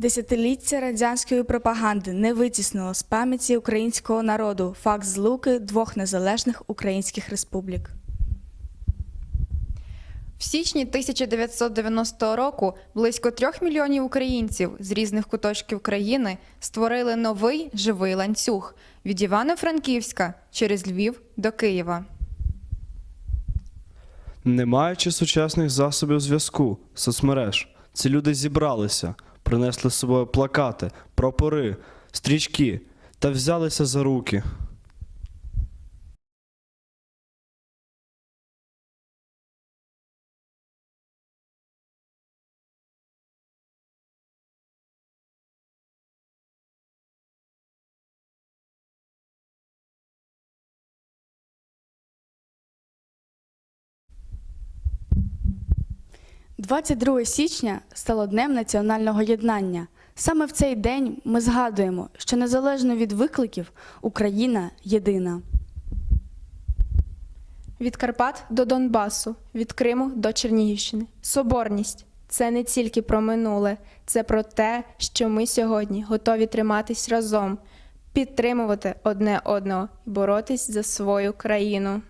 Десятиліття радянської пропаганди не витіснило з пам'яті українського народу факт злуки двох незалежних українських республік. В січні 1990 року близько трьох мільйонів українців з різних куточків країни створили новий живий ланцюг від Івано-Франківська через Львів до Києва. Не маючи сучасних засобів зв'язку, соцмереж, ці люди зібралися, принесли з собою плакати, прапори, стрічки та взялися за руки. – 22 січня стало Днем національного єднання. Саме в цей день ми згадуємо, що незалежно від викликів Україна єдина. Від Карпат до Донбасу, від Криму до Чернігівщини. Соборність це не тільки про минуле, це про те, що ми сьогодні готові триматись разом, підтримувати одне одного і боротись за свою країну.